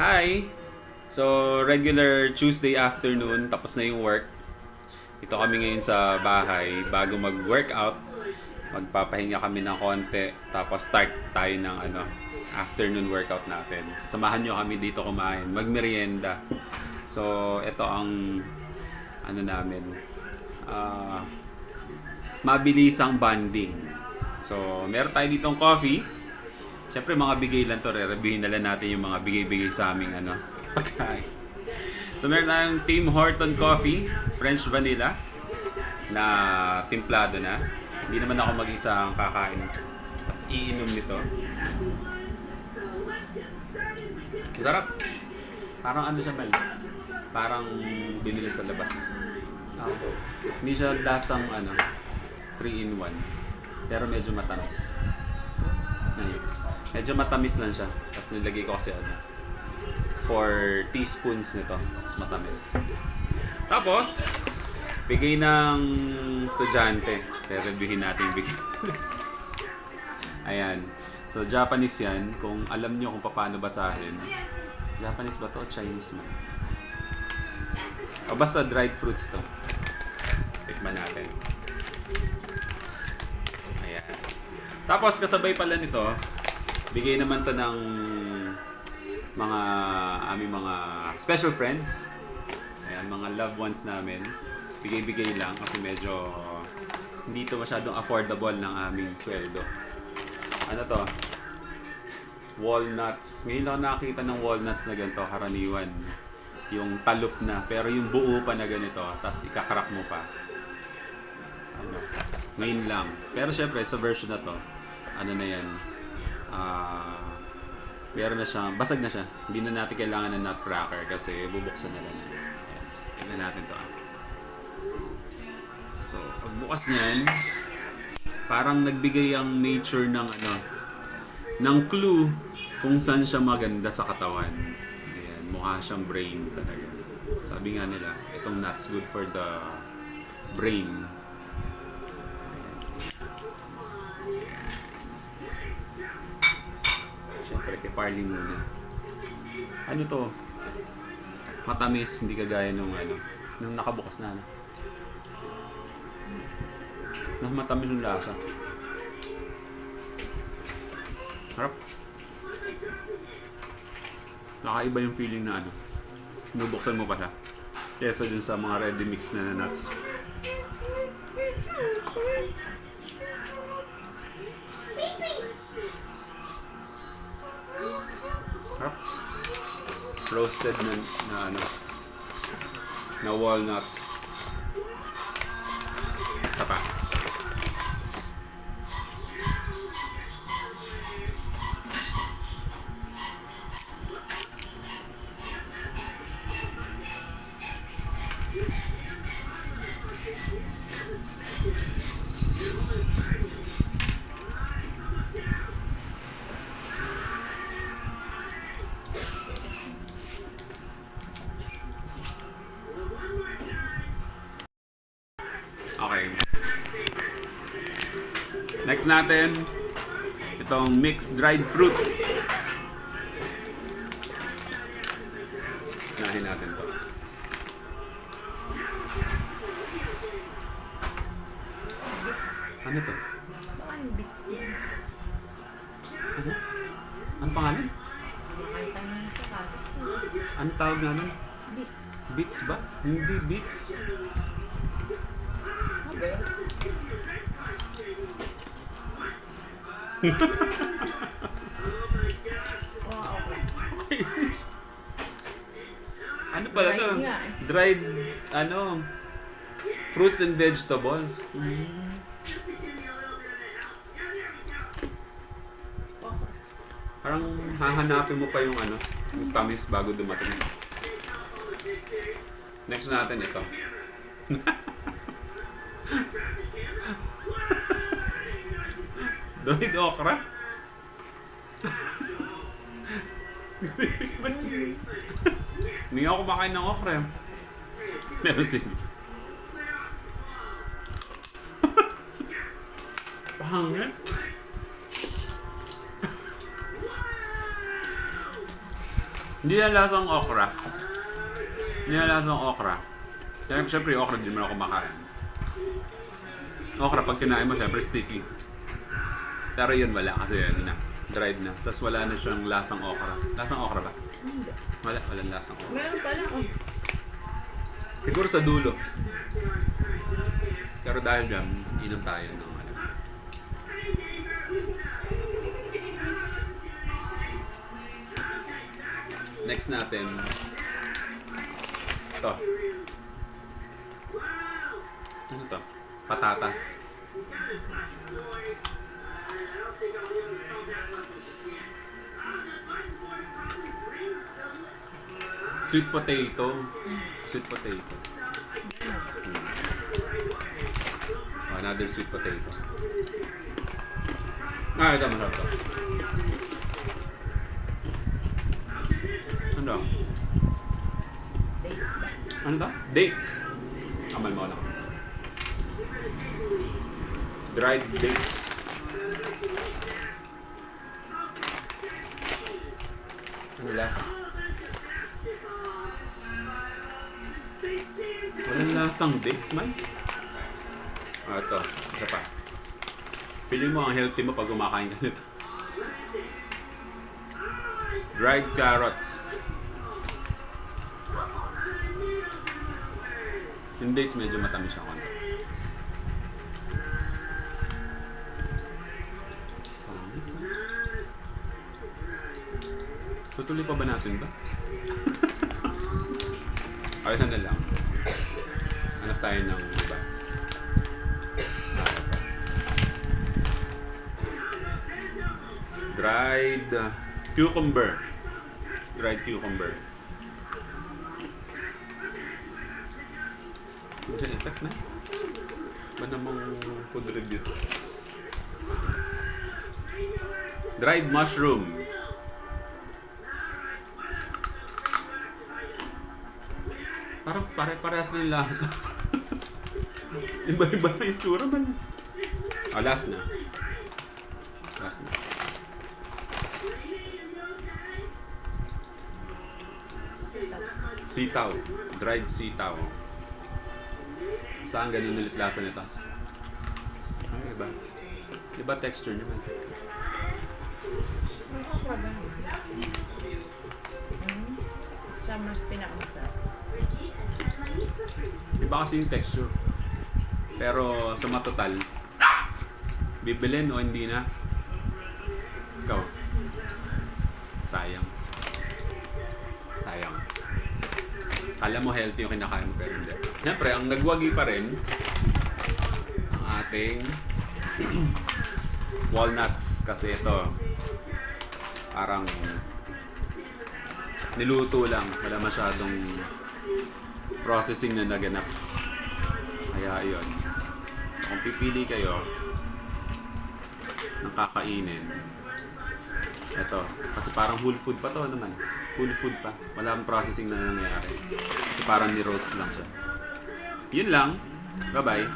Hi! So, regular Tuesday afternoon, tapos na yung work. Ito kami ngayon sa bahay. Bago mag-workout, magpapahinga kami ng konti. Tapos start tayo ng ano, afternoon workout natin. Samahan nyo kami dito kumain, magmerienda. So, ito ang ano namin, ah mabilisang bonding. So, meron tayo ditong coffee. Siyempre, mga bigay lang to. Re-reviewin na lang natin yung mga bigay-bigay sa aming ano, pagkain. So, meron tayong Tim Horton Coffee, French Vanilla, na timplado na. Hindi naman ako mag-isa ang kakain at iinom nito. Sarap. Parang ano siya, Mel? Parang binili sa labas. Ah, Hindi siya lasang ano, 3 in 1. Pero medyo matamis. Ayun. Medyo matamis lang siya. Tapos nilagay ko kasi ano, 4 teaspoons nito. Tapos matamis. Tapos, bigay ng estudyante. Re-reviewin natin yung bigay. Ayan. So, Japanese yan. Kung alam nyo kung paano basahin. Japanese ba to Chinese man? O basta dried fruits to. Tikman natin. Tapos kasabay pala nito, bigay naman to ng mga aming mga special friends. Ayan, mga loved ones namin. Bigay-bigay lang kasi medyo hindi to masyadong affordable ng aming sweldo. Ano to? Walnuts. Ngayon lang nakakita ng walnuts na ganito, karaniwan. Yung talup na, pero yung buo pa na ganito, tapos ikakarak mo pa. Ano, ngayon lang. Pero syempre, sa version na to, ano na yan, ah, meron na siyang, basag na siya. Hindi na natin kailangan ng nutcracker kasi bubuksan na lang. Ayan. Tignan natin to. ah. So, pagbukas niyan, parang nagbigay ang nature ng ano, ng clue kung saan siya maganda sa katawan. Ayan, mukha siyang brain talaga. Sabi nga nila, itong nuts good for the brain. Parley muna. Ano to? Matamis, hindi kagaya nung ano, nung nakabukas na ano. Mas matamis yung lasa. Harap. Nakaiba yung feeling na ano. Nubuksan mo pa siya. Kesa dun sa mga ready mix na nuts. Roasted na, na ano. Na walnuts. Next natin, itong mixed dried fruit. Nahin natin to. Ano to? Baka yung. Ano? Ano pangalan? Mo yun sa katas. Ano tawag namin? Beats. Beats ba? Hindi beats. Ano ba yun? Wow, ano pala to? Dried nga eh. Dried, ano, fruits and vegetables. Okay. Parang hahanapin mo pa yung ano, yung tamis bago dumating. Next natin ito. Dried okra? Hindi ako kumakain ng okra. Meron sige. Pangit. Hindi yan lasang okra. Hindi yan lasang okra. Kaya syempre okra din mo ako kumakain. Okra pag kinain mo syempre sticky. Pero yun wala kasi yan na. Dried na. Tapos wala na siyang lasang okra. Lasang okra ba? Hindi. Wala, walang lasang okra. Meron pala. Oh. Siguro sa dulo. Pero dahil dyan, inom tayo ng ano. Next natin. Ito. Ano to? Patatas. Sweet potato. Sweet potato. Oh, another sweet potato. Ah, ito masarap to. Ano? Ano to? Dates. Amal mo lang. Dried dates. Ano lasa? Walang lasang dates, man. Ah, ito. Isa pa. Feeling mo ang healthy mo pag kumakain ka nito. Dried carrots. Yung dates medyo matamis siya konti. Tutuloy pa ba natin ba? Ayun na lang. Hanap tayo ng iba. Dried cucumber. Dried cucumber. Kasi effect na. Ba namang food? Dried mushroom. Parang pare-parehas lasa. Iba-iba na yung tsura man. Ah, last na. Last na. Sitaw. Dried sitaw. Saan ganun ulit lasa nito? Ay, iba. Iba texture niya man. Ba? Hmm. Siya mas pinakamasarap. Iba kasi yung texture. Pero sa matotal, bibilin o hindi na? Ikaw. Sayang. Sayang. Kala mo healthy yung kinakain mo pero hindi. Siyempre, ang nagwagi pa rin ang ating walnuts kasi ito parang niluto lang. Wala masyadong processing na naganap. Kaya yun. So, kung pipili kayo ng kakainin, ito. Kasi parang whole food pa to naman. Whole food pa. Wala akong processing na nangyayari. Kasi parang ni-roast lang siya. Yun lang. Bye-bye.